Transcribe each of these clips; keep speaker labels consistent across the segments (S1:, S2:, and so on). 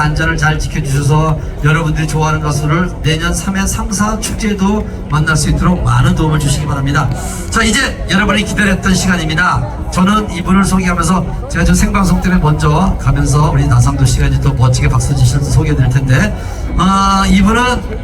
S1: 안전을 잘 지켜주셔서 여러분들이 좋아하는 가수를 내년 3회 상사 축제에도 만날 수 있도록 많은 도움을 주시기 바랍니다. 자 이제 여러분이 기다렸던 시간입니다. 저는 이분을 소개하면서 제가 지금 생방송 때문에 먼저 가면서 우리 나상도 씨가 이제 또 멋지게 박수 치셔서 소개해 드릴 텐데 아 이분은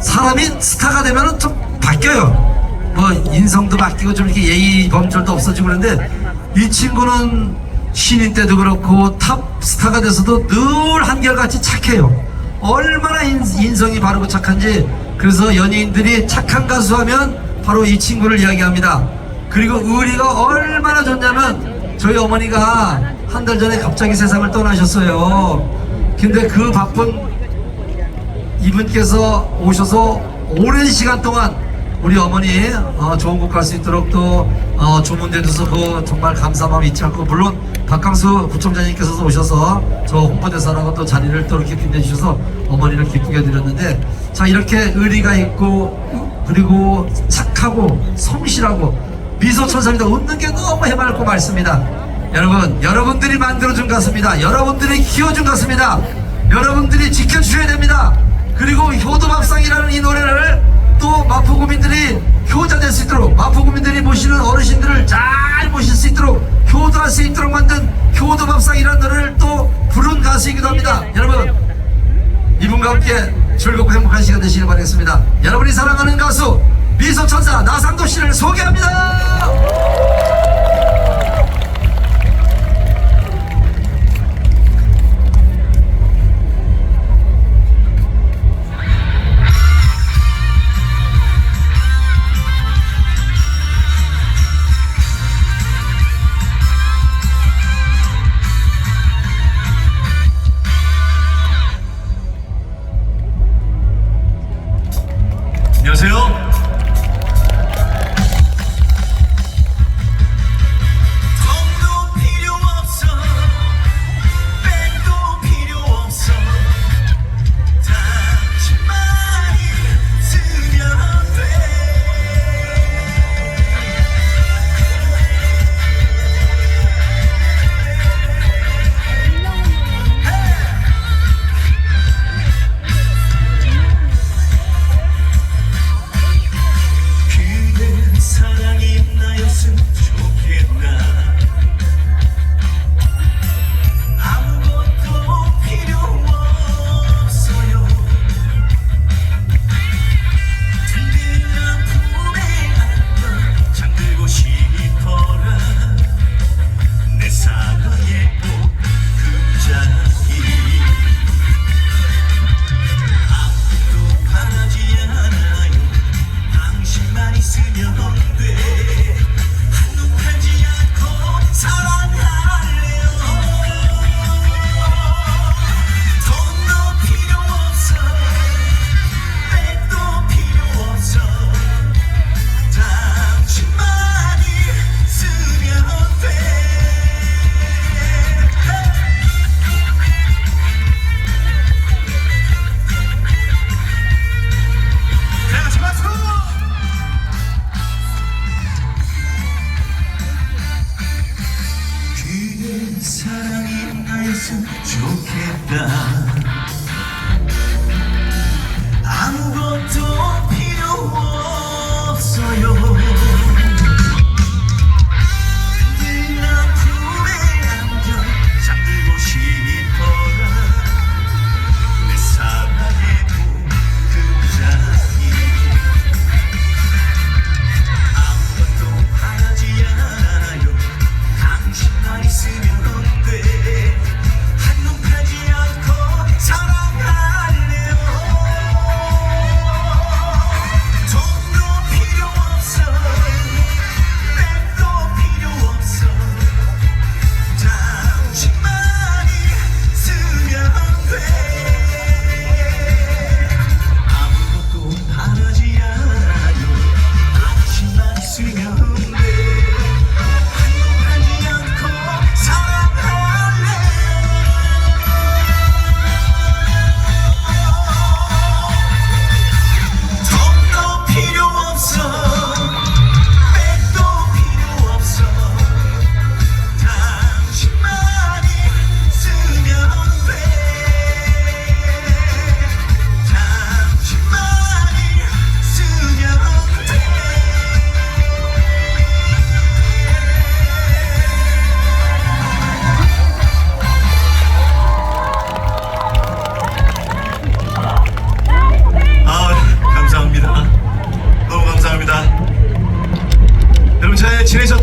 S1: 사람이 스타가 되면은 좀 바뀌어요. 뭐 인성도 바뀌고 좀 이렇게 예의 범절도 없어지고 그러는데 이 친구는 신인 때도 그렇고 탑 스타가 돼서도 늘 한결같이 착해요. 얼마나 인, 인성이 바르고 착한지 그래서 연예인들이 착한 가수 하면 바로 이 친구를 이야기합니다. 그리고 의리가 얼마나 좋냐면 저희 어머니가 한 달 전에 갑자기 세상을 떠나셨어요. 근데 그 바쁜 이분께서 오셔서 오랜 시간 동안 우리 어머니 어, 좋은 곳 갈 수 있도록 또 어, 주문대 주셔서 그 정말 마음 잊지 않고 물론 박강수 구청장님께서도 오셔서 저 홍보대사라고 또 자리를 또 이렇게 빛내주셔서 어머니를 기쁘게 해드렸는데 자 이렇게 의리가 있고 그리고 착하고 성실하고 미소천사입니다. 웃는 게 너무 해맑고 맑습니다. 여러분 여러분들이 만들어준 가수입니다. 여러분들이 키워준 가수입니다. 여러분들이 지켜주셔야 됩니다. 그리고 효도밥상이라는 이 노래를 또 마포구민들이 효자 될 수 있도록 마포구민들이 모시는 어르신들을 잘 모실 수 있도록 효도할 수 있도록 만든 효도밥상이라는 노래를 또 부른 가수이기도 합니다. 여러분 이분과 함께 즐겁고 행복한 시간 되시길 바라겠습니다. 여러분이 사랑하는 가수 미소천사 나상도 씨를 소개합니다
S2: 좋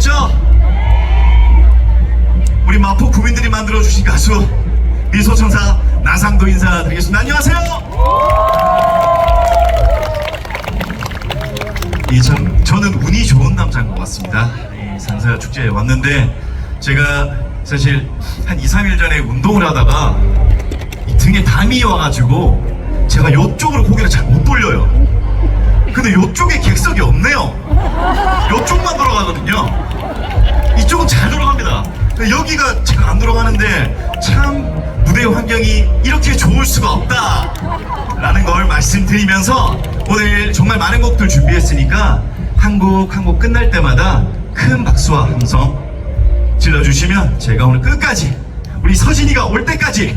S2: 있죠? 우리 마포 구민들이 만들어주신 가수 미소천사 나상도 인사드리겠습니다. 안녕하세요. 예, 참 저는 운이 좋은 남자인 것 같습니다. 예, 산사 축제에 왔는데 제가 사실 한 2, 3일 전에 운동을 하다가 등에 담이 와가지고 제가 이쪽으로 고개를 잘 못 돌려요. 근데 요쪽에 객석이 없네요. 요쪽만 돌아가거든요. 이쪽은 잘 돌아갑니다. 여기가 잘 안 돌아가는데 참 무대 환경이 이렇게 좋을 수가 없다. 라는 걸 말씀드리면서 오늘 정말 많은 곡들 준비했으니까 한 곡 한 곡 끝날 때마다 큰 박수와 함성 질러주시면 제가 오늘 끝까지 우리 서진이가 올 때까지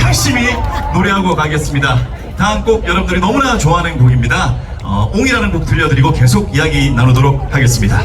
S2: 열심히 노래하고 가겠습니다. 다음 곡 여러분들이 너무나 좋아하는 곡입니다. 어, 옹이라는 곡 들려드리고 계속 이야기 나누도록 하겠습니다.